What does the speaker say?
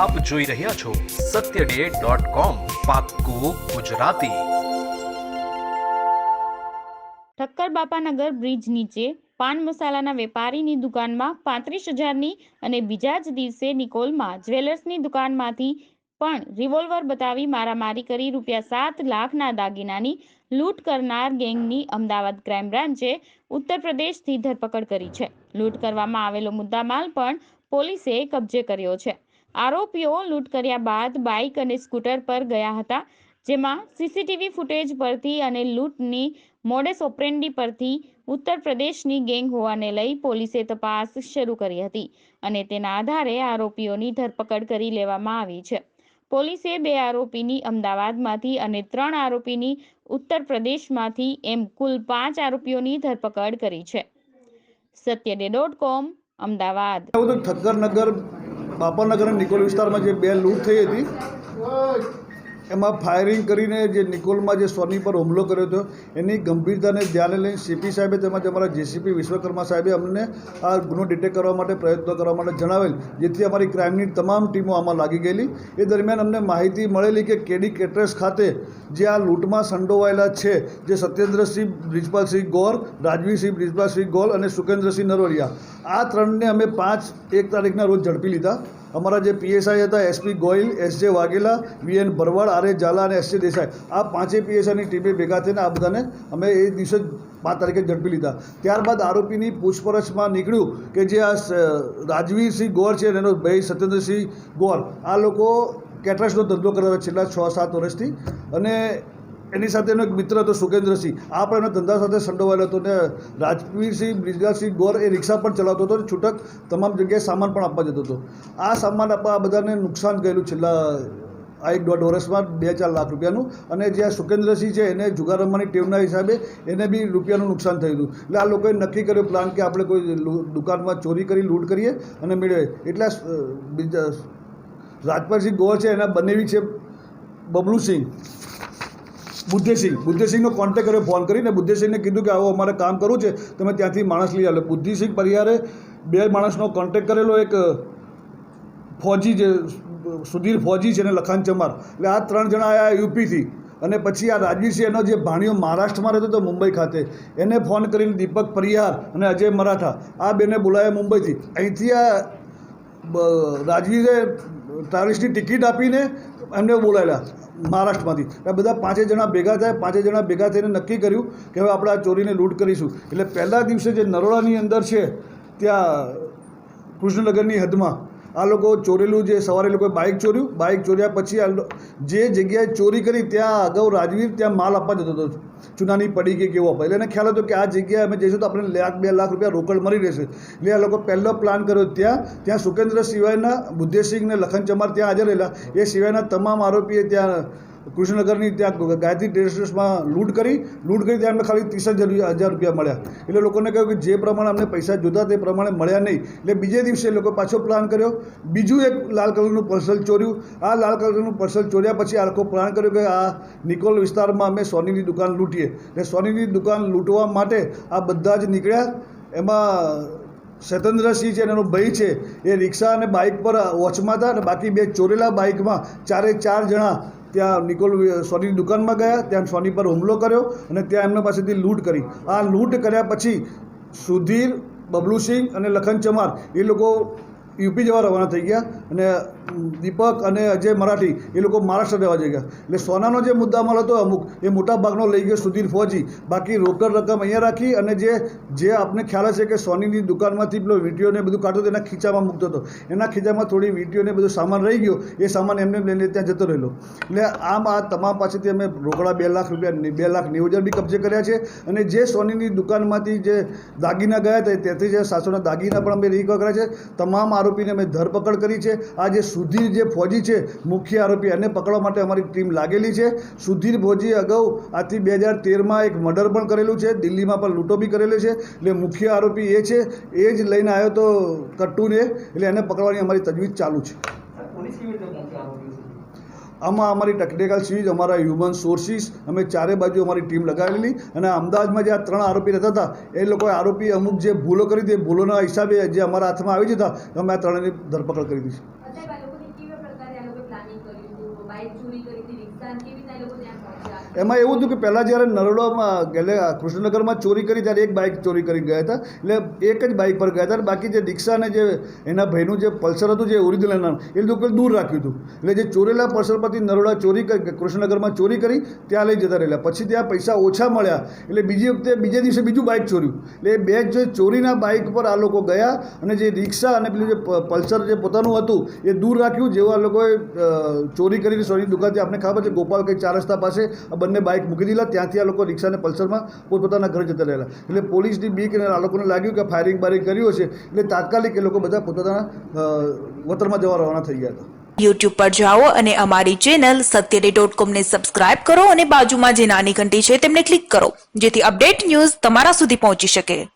આપ જોઈ રહ્યા છો સત્ય ડે ગુજરાતી. ઠક્કર બાપાનગર બ્રિજ નીચે પાન મસાલાના વેપારીની દુકાનમાં પાંત્રીસ હજારની અને બીજા જ દિવસે નિકોલમાં જ્વેલર્સની દુકાનમાંથી પણ રિવોલ્વર બતાવી મારામારી કરી રૂપિયા સાત લાખના દાગીનાની લૂંટ કરનાર ગેંગની અમદાવાદ ક્રાઇમ બ્રાન્ચે ઉત્તર પ્રદેશથી ધરપકડ કરી છે. લૂંટ કરવામાં આવેલો મુદ્દામાલ પણ પોલીસે કબજે કર્યો છે. આરોપીઓ લૂંટ કર્યા બાદ બાઇક અને સ્કૂટર પર ગયા હતા, જેમાં સીસીટીવી ફૂટેજ પરથી અને લૂંટની મોડેસ ઓપરેન્ડી પરથી ઉત્તર પ્રદેશની ગેંગ હોવાને લઈ પોલીસે તપાસ શરૂ કરી હતી અને તેના આધારે આરોપીઓની ધરપકડ કરી લેવામાં આવી છે. પોલીસે બે આરોપીની અમદાવાદમાંથી અને ત્રણ આરોપીની ઉત્તર પ્રદેશમાંથી એમ કુલ પાંચ આરોપીઓની ધરપકડ કરી છે. સત્યડે ડોટ કોમ, અમદાવાદ. ઠક્કરનગર બાપાનગર અને નિકોલ વિસ્તારમાં જે બે લૂંટ થઈ હતી એમાં ફાયરિંગ કરીને જે નિકોલમાં જે સોની પર હુમલો કર્યો હતો, એની ગંભીરતાને ધ્યાને લઈને સીપી સાહેબે તેમજ અમારા જેસીપી વિશ્વકર્મા સાહેબે અમને આ ગુનો ડિટેક્ટ કરવા માટે પ્રયત્નો કરવા માટે જણાવેલ, જેથી અમારી ક્રાઇમની તમામ ટીમો આમાં લાગી ગયેલી. એ દરમિયાન અમને માહિતી મળેલી કે કેડી કેટરેસ ખાતે જે આ લૂંટમાં સંડોવાયેલા છે, જે સત્યેન્દ્રસિંહ બ્રિજપાલસિંહ ગોર, રાજવીસિંહ બ્રિજપાલસિંહ ગોલ અને સુકેન્દ્રસિંહ નરોરિયા આ ત્રણને અમે પાંચ એક તારીખના રોજ ઝડપી લીધા. અમારા જે પીએસઆઈ હતા SP Goyal S J Vaghela VN Bharwad, R A Jhala અને એસ જે દેસાઈ, આ પાંચેય પીએસઆઈની ટીમે ભેગા થઈને આ બધાને અમે એ દિવસે પાંચ તારીખે ઝડપી લીધા. ત્યારબાદ આરોપીની પૂછપરછમાં નીકળ્યું કે જે આ રાજવીરસિંહ ગોર છે એનો ભાઈ સત્યેન્દ્રસિંહ ગોર, આ લોકો કેટરસનો ધંધો કરતા છેલ્લા છ સાત વર્ષથી. અને એની સાથે એનો એક મિત્ર હતો સુકેન્દ્રસિંહ આ પણ એના ધંધા સાથે સંડોવાયેલો હતો ને રાજવીરસિંહ બ્રિજરાજસિંહ ગોર એ રિક્ષા પણ ચલાવતો હતો અને છૂટક તમામ જગ્યાએ સામાન પણ આપવા જતો હતો. આ સામાન આપવા આ બધાને નુકસાન ગયેલું છેલ્લા આ એક દોઢ વર્ષમાં બે ચાર લાખ રૂપિયાનું. અને જે આ સુકેન્દ્રસિંહ છે એને જુગાર રમવાની ટેવના હિસાબે એને બી રૂપિયાનું નુકસાન થયેલું એટલે આ લોકોએ નક્કી કર્યો પ્લાન કે આપણે કોઈ દુકાનમાં ચોરી કરી, લૂંટ કરીએ અને મેળવીએ. એટલે બીજા રાજપાલસિંહ ગોર છે, એના બનેવી છે બબલુસિંહ. બુદ્ધેસિંહ બુદ્ધેસિંહનો કોન્ટેક કર્યો ફોન કરીને બુદ્ધેસિંહને કીધું કે આવો અમારે કામ કરવું છે, તમે ત્યાંથી માણસ લઈ આવ્યો બુદ્ધિસિંહ પરિહારે બે માણસનો કોન્ટેક કરેલો, એક ફોજી જે, સુધીર ફોજી છે અને લખાન ચમાર. એટલે આ ત્રણ જણા આવ્યા યુપીથી અને પછી આ રાજવીસિંહ એનો જે ભાણિયો મહારાષ્ટ્રમાં રહેતો હતો મુંબઈ ખાતે, એને ફોન કરીને દીપક પરિહાર અને અજય મરાઠા, આ બેને બોલાવ્યા મુંબઈથી. અહીંથી આ રાજવીરે ટ્રાવેલ્સની ટિકિટ આપીને એમને બોલાવેલા મહારાષ્ટ્રમાંથી. આ બધા પાંચે જણા ભેગા થયા, પાંચે જણા ભેગા થઈને નક્કી કર્યું કે હવે આપણે આ ચોરીને લૂંટ કરીશું. એટલે પહેલા દિવસે જે નરોડાની અંદર છે, ત્યાં કૃષ્ણનગરની હદમાં આ લોકો ચોરેલું જે સવારે લોકોએ બાઇક ચોર્યું. બાઇક ચોર્યા પછી જે જગ્યાએ ચોરી કરી ત્યાં અગાઉ રાજવીર ત્યાં માલ આપવા જતો હતો. ચૂનાની પડી કે કેવો આપે એટલે એને ખ્યાલ હતો કે આ જગ્યાએ અમે જઈશું તો આપણે લાખ, બે લાખ રૂપિયા રોકડ મળી રહેશે. એટલે આ લોકો પહેલો પ્લાન કર્યો ત્યાં. ત્યાં સુકેન્દ્ર સિવાયના બુદ્ધેસિંહ ને લખન ચમાર ત્યાં હાજર રહેલા. એ સિવાયના તમામ આરોપીએ ત્યાં કૃષ્ણનગરની ત્યાં ગાયત્રી ટેરેસમાં લૂંટ કરી લૂંટ કરી ત્યાં અમને ખાલી ત્રીસ હજાર હજાર રૂપિયા મળ્યા. એટલે લોકોને કહ્યું કે જે પ્રમાણે અમને પૈસા જોતા તે પ્રમાણે મળ્યા નહીં. એટલે બીજે દિવસે લોકો પાછો પ્લાન કર્યો. બીજું એક લાલ કલરનું પર્સલ ચોર્યું. આ લાલ કલરનું પર્સલ ચોર્યા પછી આ લોકો પ્લાન કર્યો કે આ નિકોલ વિસ્તારમાં અમે સોનીની દુકાન લૂંટીએ. એટલે સોનીની દુકાન લૂંટવા માટે આ બધા જ નીકળ્યા. એમાં સ્વતંત્રસિંહ છે અને એનો ભાઈ છે. એ રિક્ષા અને બાઇક પર વોચમાં હતા અને બાકી બે ચોરેલા બાઇકમાં ચારે ચાર જણા ત્યાં નિકોલ સોનીની દુકાનમાં ગયા, ત્યાં સોની પર હુમલો કર્યો અને ત્યાં એમના પાસેથી લૂંટ કરી. આ લૂંટ કર્યા પછી સુધીર, બબલુસિંહ અને લખન ચમાર, એ લોકો યુપી જવા રવાના થઈ ગયા અને દીપક અને અજય મરાઠી એ લોકો મહારાષ્ટ્ર રહેવા જઈ ગયા. એટલે સોનાનો જે મુદ્દામાલ હતો અમુક, એ મોટા ભાગનો લઈ ગયો સુધીર ફોજી. બાકી રોકડ રકમ અહીંયા રાખી અને જે જે આપને ખ્યાલ હશે કે સોનીની દુકાનમાંથી પેલો વીંટીઓને બધું કાઢતો એના ખીચામાં મૂકતો હતો. એના ખીચામાં થોડી વીંટીઓને બધું સામાન રહી ગયો, એ સામાન એમને લઈને ત્યાં જતો રહેલો. એટલે આમ આ તમામ પાસેથી અમે રોકડા બે લાખ રૂપિયા બે લાખ નેવું હજાર બી કબજે કર્યા છે. અને જે સોનીની દુકાનમાંથી જે દાગીના ગયા હતા તેથી જે સાસુના દાગીના પણ અમે રિકવર કર્યા છે. તમામ આરોપીને અમે ધરપકડ કરી છે. આજે સુધીર જે ફોજી છે, મુખ્ય આરોપી એને પકડવા માટે અમારી ટીમ લાગેલી છે. સુધીર ફોજી અગાઉ આજથી બે હજાર તેરમાં એક મર્ડર પણ કરેલું છે, દિલ્હીમાં પણ લૂંટો બી કરેલી છે. એટલે મુખ્ય આરોપી એ છે, એ જ લઈને આવ્યો તો કટ્ટુને, એટલે એને પકડવાની અમારી તજવીજ ચાલુ છે. આમાં અમારી ટેકનિકલ સીજ અમારા હ્યુમન સોર્સિસ અમે ચારે બાજુ અમારી ટીમ લગાવેલી અને અમદાવાદમાં જે આ ત્રણ આરોપી રહેતા હતા, એ લોકોએ આરોપી અમુક જે ભૂલો કરી હતી ભૂલોના હિસાબે જે અમારા હાથમાં આવી જતા અમે આ ત્રણેની ધરપકડ કરી દીધી. છે એમાં એવું હતું કે પહેલાં જ્યારે નરોડામાં ગેલે કૃષ્ણનગરમાં ચોરી કરી, ત્યારે એક બાઇક ચોરી કરી ગયા હતા. એટલે એક જ બાઇક પર ગયા હતા. બાકી જે રિક્ષા અને જે એના ભાઈનું જે પલ્સર હતું, જે ઓરિજિનલ નામ, એ લોકો દૂર રાખ્યું હતું. એટલે જે ચોરેલા પલ્સર પરથી નરોડા ચોરી કરી કૃષ્ણનગરમાં ચોરી કરી, ત્યાં લઈ જતા રહેલા. પછી ત્યાં પૈસા ઓછા મળ્યા. એટલે બીજી વખતે, બીજા દિવસે બીજું બાઇક ચોર્યું. એટલે બે જે ચોરીના બાઇક પર આ લોકો ગયા અને જે રિક્ષા અને પેલું જે પલ્સર જે પોતાનું હતું, એ દૂર રાખ્યું. જેવું આ લોકોએ ચોરી કરીને સોની દુકાનથી આપણે ખબર છે, ગોપાલ કંઈ ચાર રસ્તા પાસે બંને બાઇક મૂકી દીધા. ત્યાંથી આ લોકો રિક્ષાને પલ્સરમાં પોતપોતાના ઘરે જતા રહેલા. એટલે પોલીસની બીક અને આ લોકોને લાગ્યું કે ફાયરિંગ બારિંગ કર્યું છે એટલે તાત્કાલિક એ લોકો બધા પોતાના અ, વતનમાં જવા રવાના થઈ ગયા હતા. યુટ્યુબ પર જાઓ અને અમારી ચેનલ સત્યડે ડોટ કોમને સબસ્ક્રાઇબ કરો અને બાજુમાં જે નાની ઘંટી છે તેમને ક્લિક કરો જેથી અપડેટ ન્યૂઝ તમારા સુધી પહોંચી શકે.